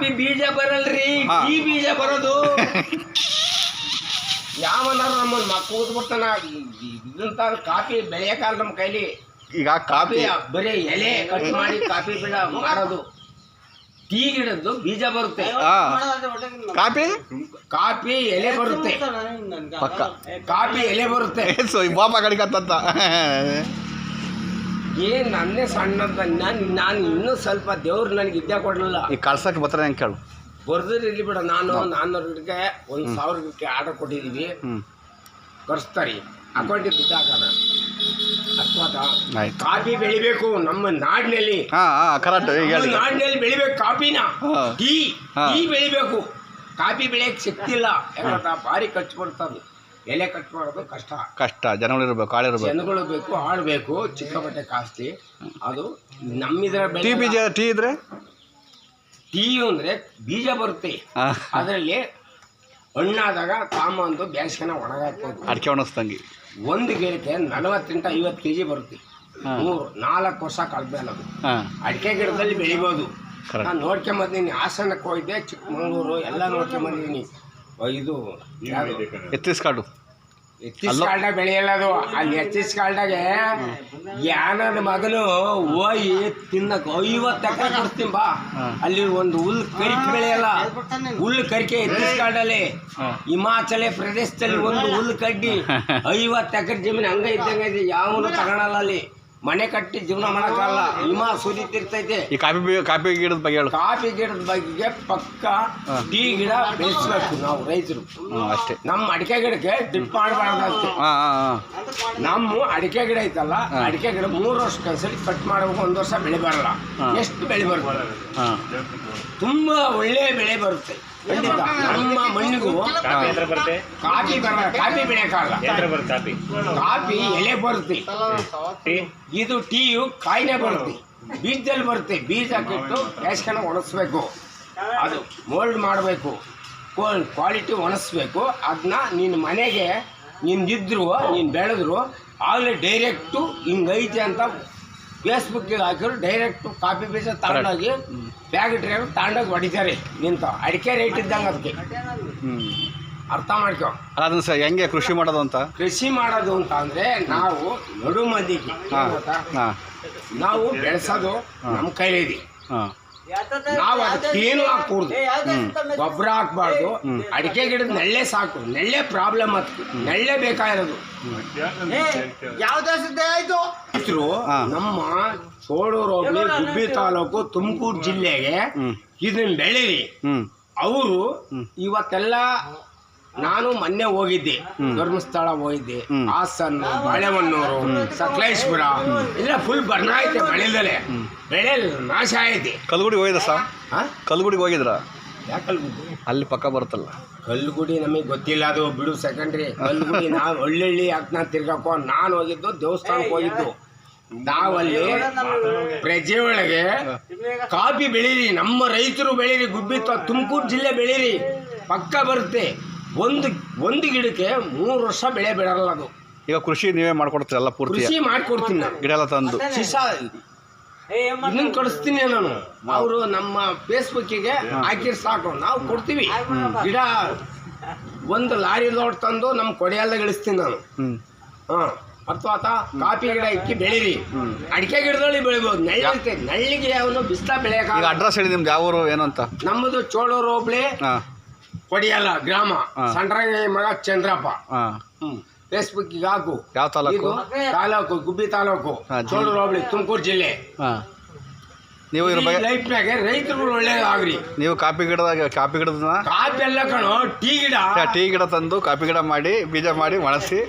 Coffee ಬೀಜ ಬರಲ್ರಿ. ಈ ಬೀಜ ಬರೋದು. ಯಾವನಾರು ನಮ್ಮ ಮಕ್ಕ ಕೂತ್ಬಿಡ್ತಾನ ಇದಂತ ಕಾಫಿ ಬೆಳೆಯಕಾಲ ನಮ್ಮ ಕೈಲಿ. ಈಗ ಕಾಫಿ ಬರೀ ಎಲೆ ಕಟ್ ಮಾಡಿ ಕಾಫಿ ಬೀಜ ಮಾರೋದು. ಟೀ ಗಿಡದ್ದು ಬೀಜ ಬರುತ್ತೆ. ಹಾ. ಕಾಪಿ ಕಾಫಿ ಎಲೆ ಬರುತ್ತೆ. ಪಕ್ಕ. ಕಾಫಿ ಎಲೆ ಬರುತ್ತೆ. ಸೊ ಈ ಬಾಪ ಕಡಿಕತ್ತಂತ ಏನ್ ನನ್ನೇ ಸಣ್ಣದ ನಾನು ನಾನು ಇನ್ನೂ ಸ್ವಲ್ಪ ದೇವ್ರು ನನಗೆ ಇದ್ದೆ ಕೊಡಲಿಲ್ಲ. ಈ ಕಳ್ಸಕ್ಕೆ ಬರ್ತಾರೆ ಹೆಂಗೆ ಕೇಳು. ಬರ್ದಿರಲಿ ಬಿಡ ನಾನು ನಾನ್ನೂರಿಗೆ ಒಂದು ಸಾವಿರಕ್ಕೆ ಆರ್ಡರ್ ಕೊಟ್ಟಿದ್ದೀವಿ ಹ್ಞೂ ಕರ್ಸ್ತಾರೆ ಅಕೌಂಟಿಗೆ ದುಡ್ಡು ಹಾಕೋಣ. ಆಯ್ತು. ಕಾಫಿ ಬೆಳಿಬೇಕು ನಮ್ಮ ನಾಡಿನಲ್ಲಿ. ಹಾಂ ಹಾಂ ಕರೆಕ್ಟ್. ಈಗ ನಮ್ಮ ಹೇಳಿ ನಾಡಿನಲ್ಲಿ ಬೆಳಿಬೇಕು ಕಾಫಿನ. ಹಾ. ಟೀ ಹಾ. ಟೀ ಬೆಳಿಬೇಕು. ಕಾಫಿ ಬೆಳೆಯಕ್ಕೆ ಶಕ್ತಿ ಇಲ್ಲ. ಯಾಕಂತ ಭಾರಿ ಖರ್ಚು ಬರ್ತದೆ ಎಲೆ ಕಟ್ ಮಾಡೋದು ಕಷ್ಟ. ಕಷ್ಟ ಜನಗಳಿರ್ಬೇಕು ಇರಬೇಕು ಜನಗಳು ಬೇಕು ಆಳ್ಬೇಕು ಚಿಕ್ಕಪಟ್ಟೆ ಕಾಸ್ತಿ ಅದು ನಮ್ಮಿದ್ರೆ ಟೀ ಬೀಜ ಟೀ ಇದ್ರೆ? ಟೀ ಅಂದರೆ ಬೀಜ ಬರುತ್ತೆ. ಅದರಲ್ಲಿ ಹಣ್ಣಾದಾಗ ತಾಮಂದು ಬ್ಯಾಸ್ಗೆನ ಒಣಗಾಕ್ಬೋದು. ಅಡಿಕೆ ಒಣಗಿಸ್ದಂಗೆ. ಒಂದು ಗಿಡಕ್ಕೆ ನಲವತ್ತೆಂಟು ಐವತ್ತು ಕೆ ಜಿ ಬರುತ್ತೆ. ಮೂರು ನಾಲ್ಕು ವರ್ಷ ಕಳೆದ ಅಡಿಕೆ ಗಿಡದಲ್ಲಿ ಬೆಳಿಬೋದು. ನಾನು ನೋಡ್ಕೊಂಬಂದಿನಿ ಹಾಸನಕ್ಕೆ ಹೋಗಿದ್ದೆ ಚಿಕ್ಕಮಗಳೂರು ಎಲ್ಲ ನೋಡ್ಕೊಂಬಂದಿದ್ದೀನಿ ಇದು? ಎತ್ತಿಸ್ ಕಾಡು ಎತ್ತಿಸ್ ಕಾಲ್ಡ ಬೆಳೆಯಲ್ಲ ಅದು. ಅಲ್ಲಿ ಎತ್ತಿಸ್ ಕಾಲ್ಡಾಗೆ ಯಾನದ ಮಗನು ಹೋಗಿ ತಿನ್ನಕ್ ಐವತ್ತು ಎಕರೆ ಕೊಡ್ತೀನಿ ಬಾ. ಅಲ್ಲಿ ಒಂದು ಹುಲ್ಲು ಕರಿಕೆ ಬೆಳೆಯಲ್ಲ. ಹುಲ್ಲು ಕರಿಕೆ ಎತ್ತಿಸ್ ಕಾಲ್ಡಲ್ಲಿ ಹಿಮಾಚಲ ಪ್ರದೇಶದಲ್ಲಿ ಒಂದು ಹುಲ್ಲು ಕಡ್ಡಿ ಐವತ್ತು ಎಕರೆ ಜಮೀನು ಹಂಗ ಇದ್ದಂಗೆ ಇದೆ. ಯಾವನು ತಗೊಳಲ್ಲ ಅಲ್ಲಿ. ಮನೆ ಕಟ್ಟಿ ಜೀವನ ಮಾಡೋಕ್ಕಲ್ಲ ಹಿಮ ಸುರಿತಿರ್ತೈತೆ ಈ ಕಾಫಿ ಕಾಫಿ ಗಿಡದ ಬಗ್ಗೆ ಹೇಳು. ಕಾಫಿ ಗಿಡದ ಬಗ್ಗೆ ಪಕ್ಕ ಟೀ ಗಿಡ ಬೆಳೆಸ್ಬೇಕು ನಾವು ರೈತರು. ಅಷ್ಟೇ. ನಮ್ಮ ಅಡಿಕೆ ಗಿಡಕ್ಕೆ ಡಿಪ್ ಮಾಡಬಾರ್ದು ನಮ್ಮ ಅಡಿಕೆ ಗಿಡ ಐತಲ್ಲ ಅಡಿಕೆ ಗಿಡ ಮೂರು ವರ್ಷಕ್ಕೊಂದ್ಸಲಿ ಕಟ್ ಮಾಡಬೇಕು ಒಂದು ವರ್ಷ ಬೆಳೆ ಬರಲ್ಲ. ಎಷ್ಟು ಬೆಳೆ ಬರ್ಬಾರ ತುಂಬ ತುಂಬಾ ಒಳ್ಳೆ ಬೆಳೆ ಬರುತ್ತೆ. ಖಂಡಿತ. ನಮ್ಮ ಮಣ್ಣಿಗೂ ಕಾಫಿ ಯಂತ್ರ ಬರುತ್ತೆ? ಕಾಫಿ ಬರಲ್ಲ ಕಾಫಿ ಬೆಳೆಯಕ್ಕಾಗಲ್ಲ ಯಂತ್ರ ಬರುತ್ತೆ ಕಾಫಿ? ಕಾಫಿ ಎಲೆ ಬರುತ್ತೆ. ಟೀ? ಇದು ಟೀಯು ಕಾಯಿಲೆ ಬರುತ್ತೆ. ಬೀಜದಲ್ಲಿ ಬರುತ್ತೆ. ಬೀಜ ಕೆಟ್ಟು ಬೇಸ್ಕೊಂಡು ಒಣಗಿಸ್ಬೇಕು ಅದು ಮೋಲ್ಡ್ ಮಾಡಬೇಕು. ಕ್ವಾಲಿಟಿ ಒಣಗಿಸ್ಬೇಕು ಅದನ್ನ ನಿನ್ನ ಮನೆಗೆ ನಿಂದಿದ್ರು ನೀನು ಬೆಳೆದ್ರು ಆಗಲೇ ಡೈರೆಕ್ಟು ಹಿಂಗೈತೆ ಅಂತ ಫೇಸ್ಬುಕ್ಗೆ ಹಾಕಿದ್ರು ಕಾಪಿ ಕಾಫಿ ಬೀಜ ತಗೊಂಡೋಗಿ ಇಟ್ಕೊಂಡು ತಗೊಂಡೋಗಿ ಹೊಡಿತಾರೆ. ನಿಂತು. ಅಡಿಕೆ ರೇಟ್ ಇದ್ದಂಗೆ ಅದಕ್ಕೆ. ಅರ್ಥ ಮಾಡ್ಕೊ. ಅದನ್ನ ಸರ್ ಹೆಂಗೆ ಕೃಷಿ ಮಾಡೋದು ಅಂತ? ಕೃಷಿ ಮಾಡೋದು ಅಂತ ಅಂದರೆ ನಾವು ನಡು ಮಂದಿಗೆ. ಹಾಂ. ಗೊತ್ತಾ? ಹಾಂ. ನಾವು ಬೆಳೆಸೋದು ನಮ್ಮ ಕೈಲಿದೆ ನಾವು ನಾವು ಅದಕ್ಕೇನು ಹಾಕ್ಬಾರ್ದು. ಗೊಬ್ಬರ ಹಾಕ್ಬಾರ್ದು. ಅಡಿಕೆ ಗಿಡದ ನೆಳ್ಳೆ ಸಾಕು. ನೆಳ್ಳೆ ಪ್ರಾಬ್ಲಮ್ ಅದು. ನೆಳ್ಳೆ ಬೇಕಾಗಿರೋದು. ರೈತರು ನಮ್ಮ ಸೋಳೂರು ಹೋಗ್ಲಿ ಗುಬ್ಬಿ ತಾಲೂಕು ತುಮಕೂರು ಜಿಲ್ಲೆಗೆ ಇದನ್ನ ಬೆಳೀರಿ ಹ್ಞೂ ಅವರು ಇವತ್ತೆಲ್ಲ ನಾನು ಮೊನ್ನೆ ಹೋಗಿದ್ದೆ. ಧರ್ಮಸ್ಥಳ ಹೋಗಿದ್ದೆ. ಹಾಸನ್ ಬಾಳೆಹೊನ್ನೂರು ಸಕಲೇಶ್ಪುರ ಎಲ್ಲ ಫುಲ್ ಬರ್ನ ಐತೆ ಬೆಳೆದಲೆ. ಬೆಳೆ ನಾಶ ಐತೆ ಕಲ್ಗುಡಿ ಹೋಗಿದ ಸರ್? ಕಲ್ಗುಡಿ ಕಲ್ಗುಡಿಗೆ ಹೋಗಿದ್ರ? ಅಲ್ಲಿ ಪಕ್ಕ ಬರುತ್ತಲ್ಲ. ಕಲ್ಲುಗುಡಿ ನಮಗೆ ಗೊತ್ತಿಲ್ಲ ಅದು. ಬಿಡು ಸೆಕೆಂಡ್ರಿ ಕಲ್ಲುಗುಡಿ ನಾವು ಹಳ್ಳಿ ಹಾಕ್ನ ತಿರ್ಗಾಕೋ. ನಾನು ಹೋಗಿದ್ದು ದೇವಸ್ಥಾನಕ್ಕೆ ಹೋಗಿದ್ದು. ನಾವಲ್ಲಿ ಪ್ರಜೆ ಒಳಗೆ ಕಾಫಿ ಬೆಳೀರಿ ನಮ್ಮ ರೈತರು ಬೆಳೀರಿ ಗುಬ್ಬಿ ತುಮಕೂರು ಜಿಲ್ಲೆ ಬೆಳೀರಿ ಪಕ್ಕ ಬರುತ್ತೆ. ಒಂದು ಒಂದು ಗಿಡಕ್ಕೆ ಮೂರು ವರ್ಷ ಬೆಳೆ ಬಿಡಲ್ಲ ಅದು. ಈಗ ಕೃಷಿ ನೀವೇ ಮಾಡ್ಕೊಡ್ತೀರಲ್ಲ ಪೂರ್ತಿ? ಕೃಷಿ ಮಾಡ್ಕೊಡ್ತೀನಿ ನಾನು. ಗಿಡ ಎಲ್ಲ ತಂದು? ಶಿಸ ಇನ್ನೊಂದು ಕಳಿಸ್ತೀನಿ ನಾನು. ಅವರು ನಮ್ಮ ಫೇಸ್ಬುಕ್ಕಿಗೆ ಹಾಕಿರ್ ಸಾಕು. ನಾವು ಕೊಡ್ತೀವಿ. ಗಿಡ ಒಂದು ಲಾರಿ ಲೋಡ್ ತಂದು ನಮ್ಮ ಕೊಡೆಯಲ್ಲ ಗಳಿಸ್ತೀನಿ ನಾನು. ಹ್ಞೂ ಹಾಂ. ಅರ್ಥ ಆತಾ ಕಾಫಿ ಗಿಡ ಇಕ್ಕಿ ಬೆಳೀರಿ. ಅಡಿಕೆ ಗಿಡದಲ್ಲಿ ಬೆಳಿಬೋದು. ನಳ್ಳಿ ನಳ್ಳಿಗೆ ಅವನು ಬಿಸ್ಲ ಈಗ ಬೆಳೆಯಕ ಅಡ್ರೆಸ್ ಹೇಳಿ ನಿಮ್ದು ಯಾವ ಊರು ಏನು ಅಂತ? ನಮ್ಮದು ಚೋಳೂರು ಹೋಬ್ಳಿ ಕೊಡಿಯಲ್ಲ ಗ್ರಾಮ. ಸಂಡ್ರಂಗಿ ಮಗ ಚಂದ್ರಪ್ಪ. ಹ್ಮ್. ಫೇಸ್ಬುಕ್ ಹಾಕು. ಯಾವ ತಾಲೂಕು? ತಾಲೂಕು ಗುಬ್ಬಿ ತಾಲೂಕು. ಚೋಳೂರು ಹೋಬ್ಳಿ ತುಮಕೂರು ಜಿಲ್ಲೆ. ನೀವು ಇದ್ರ ಬಗ್ಗೆ ಲೈಫ್ನಾಗೆ ರೈತರುಗಳು ಒಳ್ಳೇದಾಗ್ರಿ. ನೀವು ಕಾಫಿ ಗಿಡದಾಗ ಕಾಫಿ ಗಿಡದ ಕಾಫಿ ಎಲ್ಲ ಕಣೋ ಟೀ ಗಿಡ. ಟೀ ಗಿಡ ತಂದು ಕಾಫಿ ಗಿಡ ಮಾಡಿ ಬೀಜ ಮಾಡಿ ಒಣಸಿ